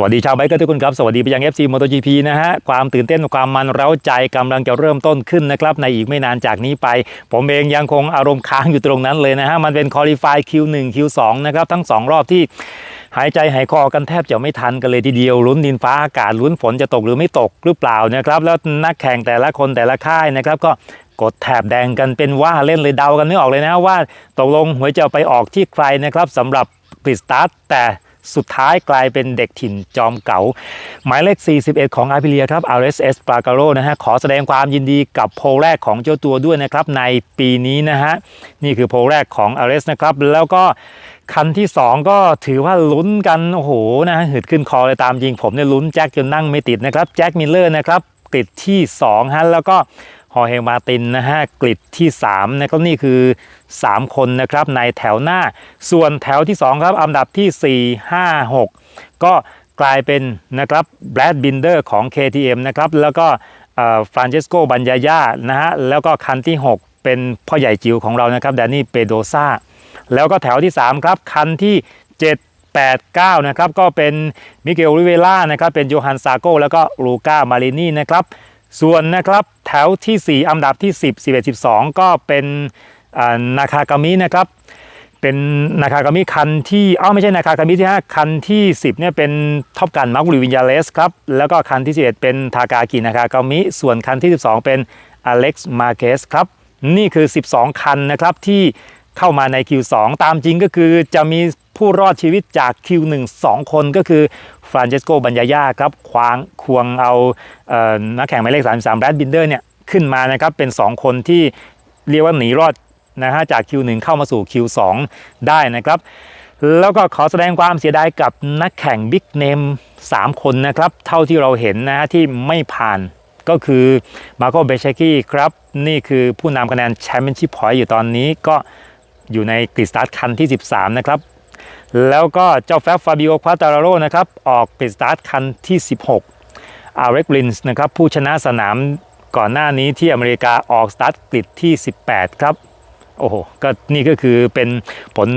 สวัสดีชาวไบค์เกอร์ทุกคนครับ สวัสดีไปยัง FC MotoGP นะฮะ ความตื่นเต้นความมันเร้าใจกำลังจะเริ่มต้นขึ้นนะครับ ในอีกไม่นานจากนี้ไป ผมเองยังคงอารมณ์ค้างอยู่ตรงนั้นเลยนะฮะ มันเป็น Qualify Q1 Q2 นะครับ ทั้ง 2 รอบที่หายใจหายคอกันแทบจะไม่ทันกันเลยทีเดียวลุ้นดินฟ้าอากาศลุ้นฝนจะตกหรือไม่ตกหรือเปล่านะครับแล้วนักแข่งแต่ละคนแต่ละค่ายนะครับก็กดแถบแดงกันเป็นว่าเล่นเลยเดากันไม่ออกเลยนะว่าตกลงหวยจะไปออกที่ใครนะครับสำหรับกริสตาร์ทแต่ สุดท้ายกลายเป็นเด็กถิ่นจอมเก๋าหมายเลข 41 ของอาพิเลียครับ RSS p a g a r o นะฮะขอแสดงความยินดีกับโพลแรกของเจ้าตัวด้วยนะครับ ในปีนี้นะฮะ นี่คือโพลแรกของ RS นะครับ แล้วก็คันที่ 2 ก็ถือว่าลุ้นกัน โอ้โหนะหืดขึ้นคอเลยตามจริงผมเนี่ยลุ้นแจ็คจนนั่งไม่ติดนะครับแจ็คมิลเลอร์นะครับกริดที่2ฮะแล้วก็ อเฮลมาตินนะฮะกริดที่3นะครับนี่คือ 3 คนนะครับในแถวหน้า ส่วนแถวที่ 2 ครับอันดับที่ 4 5 6 ก็กลายเป็นนะครับแบรดบินเดอร์ของ KTM นะครับแล้วก็ฟรานเชสโกบัญญายานะฮะแล้วก็คันที่ 6 เป็นพ่อใหญ่จิ๋วของเรานะครับแดนนี่เปโดซาแล้วก็แถวที่ 3 ครับ คันที่ 7 8 9 นะครับ ก็เป็นมิเกลริเวล่านะครับ เป็นโยฮันซาโกแล้วก็ลูก้ามารินีนะครับ ส่วนนะครับแถวที่ 4 อันดับที่ 10 11 12 ก็เป็นนาคากามินะครับเป็นนาคากามิคันที่เอ้าไม่ใช่นาคากามิที่5คันที่ 10เนี่ยเป็นท็อปกันมาร์กลิวินยาเลสครับแล้วก็คันที่ 11 เป็นทากากินาคากามิส่วนคันที่ 12 เป็นอเล็กซ์มาเกสครับนี่คือ 12 คันนะครับที่เข้ามาใน Q2 ตามจริงก็คือจะมีผู้รอดชีวิตจาก Q1 2 คนก็คือ ฟรานเชสโกบัญญายาครับควางควงเอาเออนักแข่งหมายเลข 33แบรดบินเดอร์เนี่ยขึ้นมานะครับเป็น 2 คนที่เรียกว่าหนีรอดนะฮะจาก Q1 เข้ามาสู่ Q2 ได้นะครับ แล้วก็ขอแสดงความเสียดายกับนักแข่งบิ๊กเนม3 คนนะครับ เท่าที่เราเห็นนะฮะที่ไม่ผ่านก็คือมาโกเบเชกี้ครับ นี่คือผู้นำคะแนนแชมเปี้ยนชิพพอยต์อยู่ตอนนี้ก็อยู่ในกริดสตาร์ทคันที่ 13 นะครับ แล้วก็เจ้าแฟบฟาบิโอควาตาราโรนะครับ ออกกริดสตาร์ทคันที่ 16อาร์เรกลินส์นะครับผู้ชนะสนามก่อนหน้านี้ที่อเมริกาออกสตาร์ทกริดที่ 18 ครับ โอ้โห ก็นี่ก็คือเป็นผล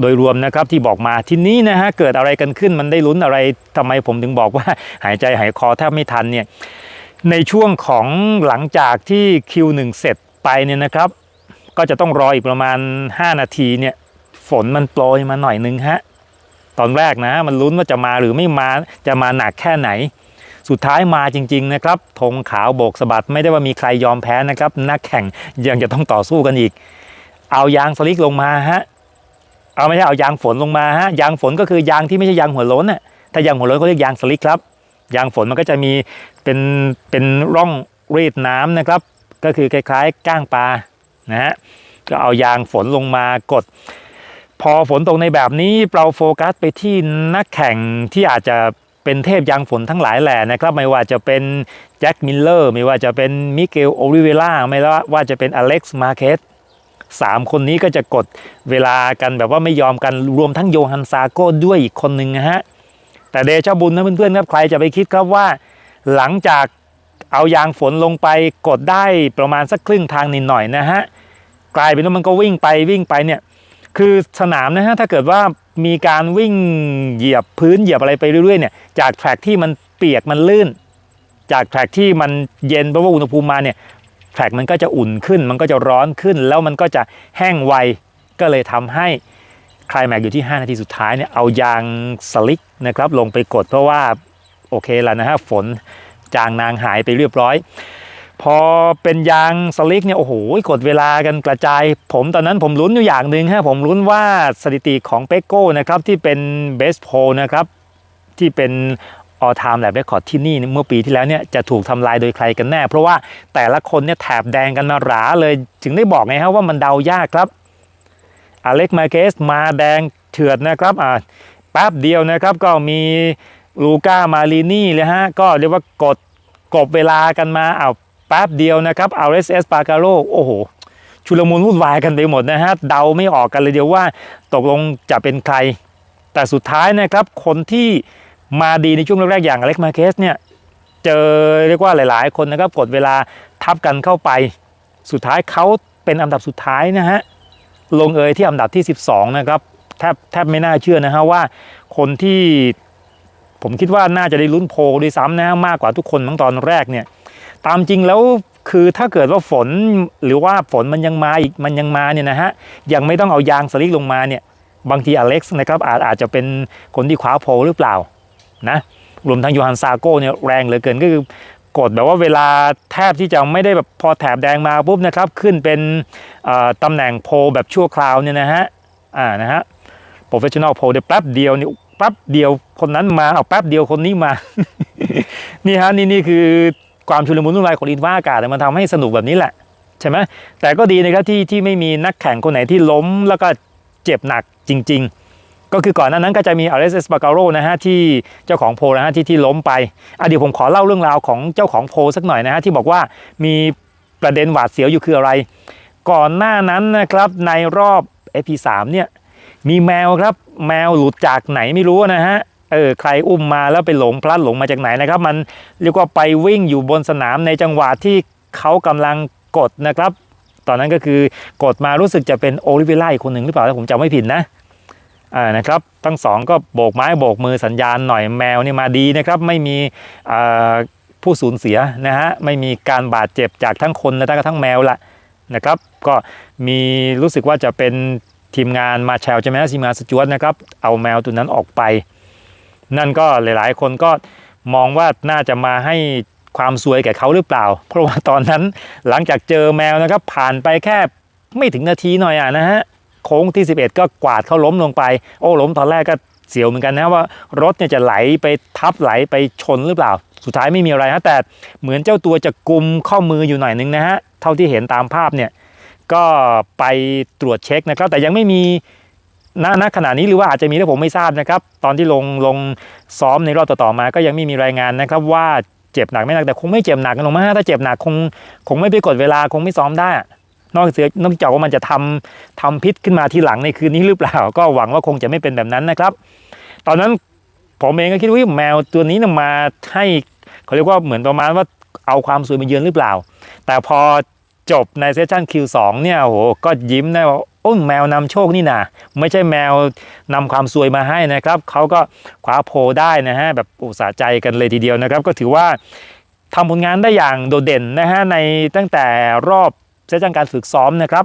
โดยรวมนะครับที่บอกมาทีนี้นะฮะเกิดอะไรกันขึ้นมันได้ลุ้นอะไรทำไมผมถึงบอกว่าหายใจหายคอแทบไม่ทันเนี่ยในช่วงของหลังจากที่ Q1 เสร็จไปเนี่ยนะครับ ก็จะต้องรออีกประมาณ 5 นาทีเนี่ย ฝนมันโปรยมาหน่อยนึงฮะ ตอนแรกนะ มันลุ้นว่าจะมาหรือไม่มาจะมาหนักแค่ไหน สุดท้ายมาจริง ๆ นะครับธงขาวโบกสะบัดไม่ได้ว่ามีใครยอมแพ้นะครับ นักแข่งยังจะต้องต่อสู้กันอีก เอายางสลิกลงมาฮะเอาไม่ใช่เอายางฝนลงมาฮะยางฝนก็คือยางที่ไม่ใช่ยางหัวล้นน่ะถ้ายางหัวล้นเขาเรียกยางสลิกครับ ยางฝนมันก็จะมีเป็นเป็นร่องรีดน้ำนะครับ ก็คือคล้ายๆ ก้างปลานะฮะก็เอายางฝนลงมากด พอฝนตกในแบบนี้เราโฟกัสไปที่นักแข่งที่อาจจะเป็นเทพยางฝนทั้งหลายแหล่นะครับไม่ว่าจะเป็นแจ็คมิลเลอร์ไม่ว่าจะเป็นมิเกลโอริเวล่าไม่ว่าจะเป็นอเล็กซ์มาเคสสามคนนี้ก็จะกดเวลากันแบบว่าไม่ยอมกันรวมทั้งโยฮันซาโก้ด้วยอีกคนหนึ่งนะฮะแต่เดชบุญนะเพื่อนๆครับใครจะไปคิดครับว่า หลังจากเอายางฝนลงไปกดได้ประมาณสักครึ่งทางนิดหน่อยนะฮะกลายเป็นว่ามันก็วิ่งไปวิ่งไปเนี่ย คือสนามนะฮะถ้าเกิดว่ามีการวิ่งเหยียบพื้นเหยียบอะไรไปเรื่อยๆเนี่ยจากแทร็กที่มันเปียกมันลื่น จากแทร็กที่มันเย็นเพราะว่าอุณหภูมิมาเนี่ยแทร็กมันก็จะอุ่นขึ้น มันก็จะร้อนขึ้น แล้วมันก็จะแห้งไวก็เลยทำให้คลายแม็กอยู่ที่ 5 นาทีสุดท้ายเนี่ยเอายางสลิกนะครับลงไปกดเพราะว่าโอเคแล้วนะฮะฝนจางนางหายไปเรียบร้อย พอเป็นยางสลิกเนี่ยโอ้โหกดเวลากันกระจาย ผมตอนนั้นผมลุ้นอยู่อย่างหนึ่งฮะผมลุ้นว่าสถิติของเปโก้นะครับที่เป็นเบสโพนะครับที่เป็นออทามแลบเรคคอร์ดที่นี่เมื่อปีที่แล้วเนี่ยจะถูกทำลายโดยใครกันแน่ เพราะว่าแต่ละคนเนี่ยแถบแดงกันมาหราเลยถึงได้บอกไงฮะว่ามันเดายากครับอเล็กมาเกสมาแดงเถือดนะครับอ่าแป๊บเดียวนะครับก็มีลูก้ามาลีนี่เลยฮะก็เรียกว่ากดกบเวลากันมาเอา แป๊บเดียวนะครับ RSS p a g a r o โอ้โห ชุลมุนวุ่นวายกันไปหมดนะฮะ เดาไม่ออกกันเลยเดียวว่าตกลงจะเป็นใคร แต่สุดท้ายนะครับ คนที่มาดีในช่วงแรกๆ อย่างอเล็กมาเคสเนี่ย เจอเรียกว่าหลายๆ คนนะครับกดเวลาทับกันเข้าไป สุดท้ายเขาเป็นอันดับสุดท้ายนะฮะ ลงเอยที่อันดับที่ 12 นะครับแทบแทบไม่น่าเชื่อนะฮะว่าคนที่ผมคิดว่าน่าจะได้ลุ้นโพลด้วยซ้ำนะมากกว่าทุกคนทั้งตอนแรกเนี่ย ตามจริงแล้วคือถ้าเกิดว่าฝนหรือว่าฝนมันยังมาอีกมันยังมาเนี่ยนะฮะยังไม่ต้องเอายางสลิกลงมาเนี่ยบางทีอเล็กซ์นะครับอาจอาจจะเป็นคนที่คว้าโพหรือเปล่านะรวมทั้งยูฮันซาโก้เนี่ยแรงเหลือเกินก็คือกดแบบว่าเวลาแทบที่จะไม่ได้แบบพอแถบแดงมาปุ๊บนะครับขึ้นเป็นตำแหน่งโพแบบชั่วคราวเนี่ยนะฮะอ่านะฮะ professional โพเดี๋ยวแป๊บเดียวนี่แป๊บเดียวคนนั้นมาเอาแป๊บเดียวคนนี้มา นี่ฮะนี่นี่คือ ความชุลมุนวุ่นวายของดินฟ้าอากาศเนี่ยมันทำให้สนุกแบบนี้แหละใช่ไหมแต่ก็ดีนะครับที่ที่ไม่มีนักแข่งคนไหนที่ล้มแล้วก็เจ็บหนักจริง ๆ ก็คือก่อนหน้านั้นก็จะมีอเลสเอสปาการโรนะฮะที่เจ้าของโพนะฮะที่ที่ล้มไปอะเดี๋ยวผมขอเล่าเรื่องราวของเจ้าของโพสักหน่อยนะฮะที่บอกว่ามีประเด็นหวาดเสียวอยู่คืออะไร ก่อนหน้านั้นนะครับในรอบ EP3 เนี่ยมีแมวครับแมวหลุดจากไหนไม่รู้นะฮะ เออใครอุ้มมาแล้วไปหลงพลัดหลงมาจากไหนนะครับ มันเรียกว่าไปวิ่งอยู่บนสนามในจังหวะที่เขากำลังกดนะครับ ตอนนั้นก็คือกดมารู้สึกจะเป็นโอลิเวล่าอีกคนหนึ่งหรือเปล่าถ้าผมจำไม่ผิดนะอ่านะครับทั้งสองก็โบกไม้โบกมือสัญญาณหน่อยแมวนี่มาดีนะครับ ไม่มีผู้สูญเสียนะฮะไม่มีการบาดเจ็บจากทั้งคนและทั้งแมวละนะครับ ก็มีรู้สึกว่าจะเป็นทีมงานมาแชลใช่ไหมทีมงานสจวตนะครับเอาแมวตัวนั้นออกไป นั่นก็หลายๆ คนก็มองว่าน่าจะมาให้ความสวยแก่เขาหรือเปล่า เพราะว่าตอนนั้นหลังจากเจอแมวนะครับผ่านไปแค่ไม่ถึงนาทีหน่อยอะนะฮะโค้งที่ 11 ก็กวาดเขาล้มลงไป โอ้ล้มตอนแรกก็เสียวเหมือนกันนะว่ารถเนี่ยจะไหลไปทับไหลไปชนหรือเปล่า สุดท้ายไม่มีอะไรฮะแต่เหมือนเจ้าตัวจะกุมข้อมืออยู่หน่อยนึงนะฮะเท่าที่เห็นตามภาพเนี่ยก็ไปตรวจเช็คนะครับแต่ยังไม่มี ณณขณะนี้หรือว่าอาจจะมีแต่ผมไม่ทราบนะครับ ตอนที่ลงลงซ้อมในรอบต่อๆมา ก็ยังไม่มีรายงานนะครับว่าเจ็บหนักไม่หนักแต่คงไม่เจ็บหนักกันหรอกมั้งถ้าเจ็บหนักคงคงไม่ไปกดเวลาคงไม่ซ้อมได้ นอกจากนอกจากว่ามันจะทำทำพิษขึ้นมาทีหลังในคืนนี้หรือเปล่า ก็หวังว่าคงจะไม่เป็นแบบนั้นนะครับ ตอนนั้นผมเองก็คิดว่าแมวตัวนี้นะมาให้เขาเรียกว่าเหมือนประมาณว่าเอาความสวยมาเยือนหรือเปล่า แต่พอจบในเซสชั่น Q2 เนี่ยโอ้โหก็ยิ้มได้ว่า โอ้แมวนำโชคนี่นะไม่ใช่แมวนำความสวยมาให้นะครับเขาก็คว้าโพลได้นะฮะแบบอุตสาห์ใจกันเลยทีเดียวนะครับ ก็ถือว่าทำผลงานได้อย่างโดดเด่นนะฮะในตั้งแต่รอบเซสชั่นการฝึกซ้อมนะครับ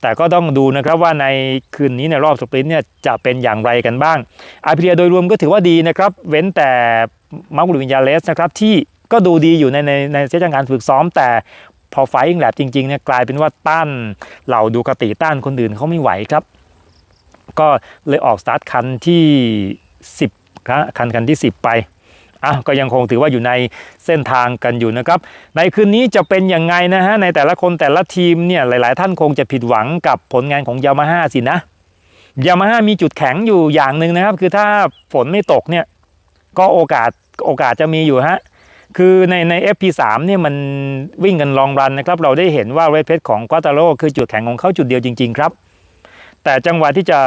แต่ก็ต้องดูนะครับว่าในคืนนี้ในรอบสปรินต์เนี่ยจะเป็นอย่างไรกันบ้างอาพิเลียโดยรวมก็ถือว่าดีนะครับ เว้นแต่มาร์กุลิวินยาเลสนะครับที่ก็ดูดีอยู่ในในในเซสชั่นการฝึกซ้อมแต่ พอไฟอิงแลบจริงๆเนี่ยกลายเป็นว่าต้านเหล่าดูกติต้านคนอื่นเขาไม่ไหวครับ ก็เลยออกสตาร์ทคันที่ 10ครับคันคันที่ 10 ไปอ้าวก็ยังคงถือว่าอยู่ในเส้นทางกันอยู่นะครับ ในคืนนี้จะเป็นยังไงนะฮะในแต่ละคนแต่ละทีมเนี่ยหลายๆ ท่านคงจะผิดหวังกับผลงานของยามาฮ่าสินะยามาฮ่ามีจุดแข็งอยู่อย่างหนึ่งนะครับ คือถ้าฝนไม่ตกเนี่ยก็โอกาสโอกาสจะมีอยู่ฮะ คือในใน FP3 เนี่ยมันวิ่งกันลองรันนะครับ เราได้เห็นว่าเรดเพชของกัตาโรคือจุดแข็งของเขาจุดเดียวจริง ๆ ครับ แต่จังหวะที่จะ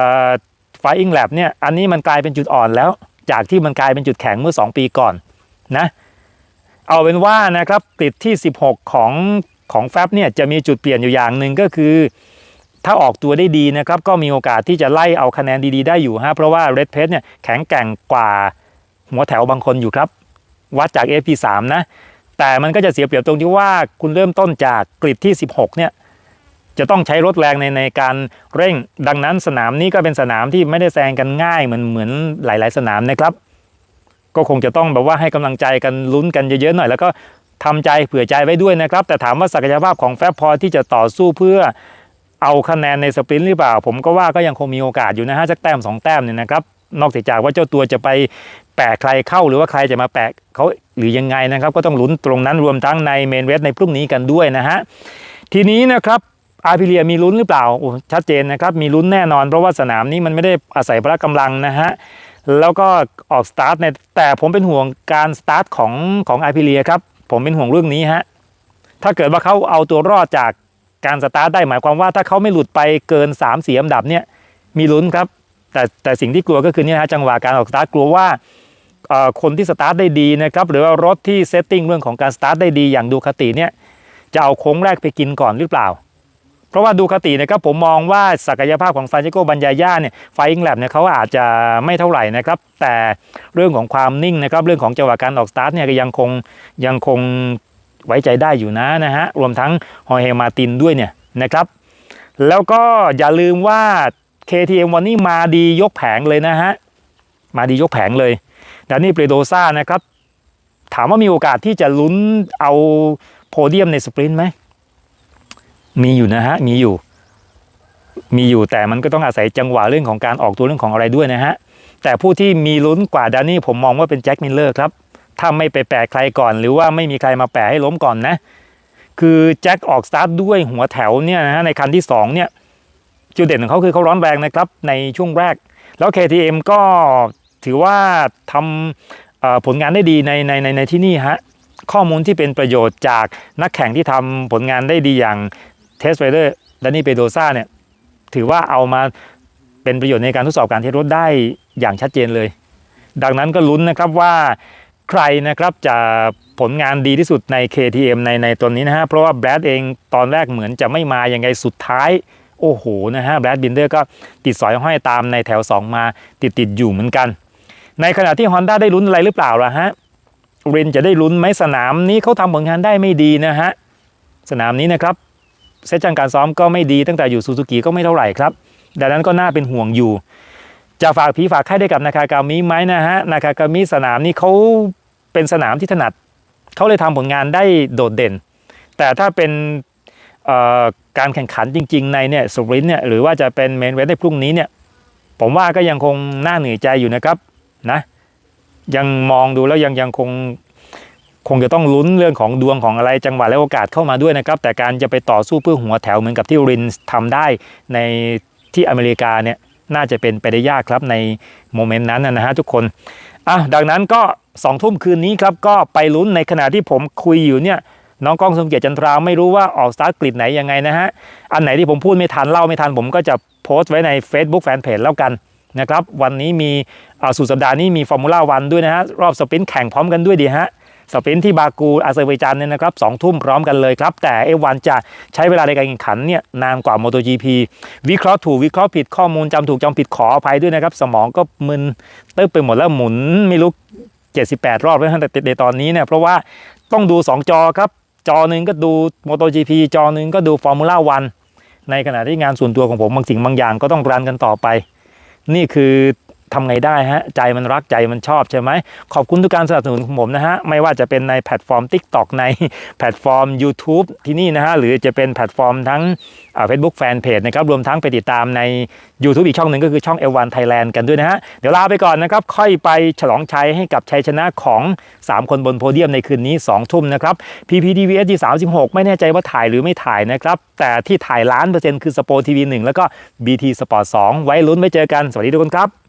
ไฟอิงแลบเนี่ยอันนี้มันกลายเป็นจุดอ่อนแล้ว จากที่มันกลายเป็นจุดแข็งเมื่อ 2 ปีก่อนนะเอาเป็นว่านะครับติดที่ 16 ของของแฟบเนี่ยจะมีจุดเปลี่ยนอยู่อย่างหนึ่งก็คือ ถ้าออกตัวได้ดีนะครับ ก็มีโอกาสที่จะไล่เอาคะแนนดีๆ ได้อยู่ฮะเพราะว่าเรดเพชเนี่ยแข็งแกร่งกว่าหัวแถวบางคนอยู่ครับ วัดจาก FP3 นะ แต่มันก็จะเสียเปรียบตรงที่ว่าคุณเริ่มต้นจากกริดที่ 16 เนี่ยจะต้องใช้รถแรงในในการเร่ง ดังนั้นสนามนี้ก็เป็นสนามที่ไม่ได้แซงกันง่ายเหมือนเหมือนหลาย ๆ สนามนะครับ ก็คงจะต้องแบบว่าให้กำลังใจกันลุ้นกันเยอะๆหน่อย แล้วก็ทำใจเผื่อใจไว้ด้วยนะครับ แต่ถามว่าศักยภาพของแฟบพอที่จะต่อสู้เพื่อเอาคะแนนในสปรินต์หรือเปล่า ผมก็ว่าก็ยังคงมีโอกาสอยู่นะฮะสักแต้มสองแต้มเนี่ยนะครับ นอกจากว่าเจ้าตัวจะไปแปะใครเข้าหรือว่าใครจะมาแปะเขาหรือยังไงนะครับ ก็ต้องลุ้นตรงนั้นรวมทั้งในเมนเวสในพรุ่งนี้กันด้วยนะฮะทีนี้นะครับอาร์พิเลียมีลุ้นหรือเปล่าโอ้ชัดเจนนะครับ มีลุ้นแน่นอน เพราะว่าสนามนี้มันไม่ได้อาศัยพละกำลังนะฮะแล้วก็ออกสตาร์ทในแต่ผมเป็นห่วงการสตาร์ทของของอาร์พิเลียครับผมเป็นห่วงเรื่องนี้ฮะถ้าเกิดว่าเขาเอาตัวรอดจากการสตาร์ทได้หมายความว่าถ้าเขาไม่หลุดไปเกิน3ามสี่อันดับเนี่ยมีลุ้นครับ แต่แต่สิ่งที่กลัวก็คือเนี่ยฮะจังหวะการออกสตาร์ทกลัวว่าคนที่สตาร์ทได้ดีนะครับหรือว่ารถที่เซตติ้งเรื่องของการสตาร์ทได้ดีอย่างดูคติเนี่ยจะเอาโค้งแรกไปกินก่อนหรือเปล่า เพราะว่าดูคตินะครับผมมองว่าศักยภาพของฟานเชโกบัญญาย่าเนี่ยไฟอิงแลบเนี่ยเขาอาจจะไม่เท่าไหร่นะครับ แต่เรื่องของความนิ่งนะครับเรื่องของจังหวะการออกสตาร์ทเนี่ยยังคงยังคงไว้ใจได้อยู่นะนะฮะรวมทั้งฮอร์เฮมาตินด้วยเนี่ยนะครับ แล้วก็อย่าลืมว่า KTM วันนี้มาดียกแผงเลยนะฮะ มาดียกแผงเลยดานี่เปรโดซ่านะครับ ถามว่ามีโอกาสที่จะลุ้นเอาโพเดียมในสปรินต์ไหม มีอยู่นะฮะ มีอยู่ มีอยู่แต่มันก็ต้องอาศัยจังหวะเรื่องของการออกตัวเรื่องของอะไรด้วยนะฮะ แต่ผู้ที่มีลุ้นกว่าดานี่ผมมองว่าเป็นแจ็คมิลเลอร์ครับ ถ้าไม่ไปแปะใครก่อน หรือว่าไม่มีใครมาแปะให้ล้มก่อนนะ คือแจ็คออกสตาร์ทด้วยหัวแถวเนี่ยนะฮะในคันที่สองเนี่ย จุดเด่นของเขาคือเขาร้อนแรงนะครับในช่วงแรก แล้ว KTM ก็ถือว่าทำผลงานได้ดีในในในในที่นี่ฮะข้อมูลที่เป็นประโยชน์จากนักแข่งที่ทำผลงานได้ดีอย่างเทสไรเดอร์ดานี่เปโดซ่าเนี่ยถือว่าเอามาเป็นประโยชน์ในการทดสอบการเทสรถได้อย่างชัดเจนเลย ดังนั้นก็ลุ้นนะครับว่าใครนะครับจะผลงานดีที่สุดใน KTM ในในตัวนี้นะฮะ เพราะว่าแบรดเองตอนแรกเหมือนจะไม่มาอยังไงสุดท้าย โอ้โหนะฮะแบรดบินเดอร์ก็ติดสอยห้อยตามในแถว 2 มาติดติดอยู่เหมือนกัน ในขณะที่ Honda ได้ลุ้นอะไรหรือเปล่าล่ะฮะรินจะได้ลุ้นไหมสนามนี้เขาทำผลงานได้ไม่ดีนะฮะสนามนี้นะครับเซตจังการซ้อมก็ไม่ดีตั้งแต่อยู่ซูซูกิก็ไม่เท่าไหร่ครับดังนั้นก็น่าเป็นห่วงอยู่ จะฝากผีฝากไข้ได้กับนาคากามิไหมนะฮะนาคากามิสนามนี้เขาเป็นสนามที่ถนัดเขาเลยทำผลงานได้โดดเด่น แต่ถ้าเป็น การแข่งขันจริง ๆ ในเนี่ยสปรินต์เนี่ยหรือว่าจะเป็นเมนเวทในพรุ่งนี้เนี่ยผมว่าก็ยังคงน่าเหนื่อยใจอยู่นะครับนะยังมองดูแล้วยังยังคงคงจะต้องลุ้นเรื่องของดวงของอะไรจังหวะและโอกาสเข้ามาด้วยนะครับ แต่การจะไปต่อสู้เพื่อหัวแถวเหมือนกับที่รินทำได้ในที่อเมริกาเนี่ยน่าจะเป็นไปได้ยากครับในโมเมนต์นั้นนะนะฮะทุกคนอะดังนั้นก็สองทุ่มคืนนี้ครับก็ไปลุ้นในขณะที่ผมคุยอยู่เนี่ย น้องก้องสมเกียรติจันทราไม่รู้ว่าออกสตาร์ทกริดไหนยังไงนะฮะ อันไหนที่ผมพูดไม่ทันเล่าไม่ทันผมก็จะโพสต์ไว้ใน Facebook Fanpage แล้วกันนะครับ วันนี้มีสุดสัปดาห์นี้มีฟอร์มูล่าวันด้วยนะฮะ รอบสปรินต์แข่งพร้อมกันด้วยดีฮะสปรินท์ที่บากูอาเซอร์ไบจานเนี่ยนะครับสองทุ่มพร้อมกันเลยครับ แต่เอวันจะใช้เวลาในการแข่งขันเนี่ยนานกว่า MotoGP วิเคราะห์ถูกวิเคราะห์ผิดข้อมูลจำถูกจำผิดขออภัยด้วยนะครับ สมองก็มึนเติบไปหมดแล้วหมุนไม่รู้78 รอบแล้วตั้งแต่ในตอนนี้เนี่ยเพราะว่าต้องดู 2 จอครับ จอหนึ่งก็ดู MotoGP จอหนึ่งก็ดู Formula 1ในขณะที่งานส่วนตัวของผมบางสิ่งบางอย่างก็ต้องรันกันต่อไป นี่คือ ทำไงได้ฮะใจมันรักใจมันชอบใช่ไหมขอบคุณทุกการสนับสนุนของผมนะฮะไม่ว่าจะเป็นในแพลตฟอร์ม TikTok ในแพลตฟอร์ม YouTube ที่นี่นะฮะหรือจะเป็นแพลตฟอร์มทั้งเฟซบุ๊กแฟนเพจนะครับรวมทั้งไปติดตามใน YouTube อีกช่องหนึ่งก็คือช่อง L1 Thailand กันด้วยนะฮะเดี๋ยวลาไปก่อนนะครับค่อยไปฉลองชัยให้กับชัยชนะของ 3 คนบนโพเดียมในคืนนี้ 2 ทุ่มนะครับ PPTVS ที่36 ไม่แน่ใจว่าถ่ายหรือไม่ถ่ายนะครับแต่ที่ถ่ายล้านเปอร์เซ็นต์คือสปอร์ทีวี1แล้วก็ BT Sport 2 ไว้ลุ้นไว้เจอกันสวัสดีทุกคนครับ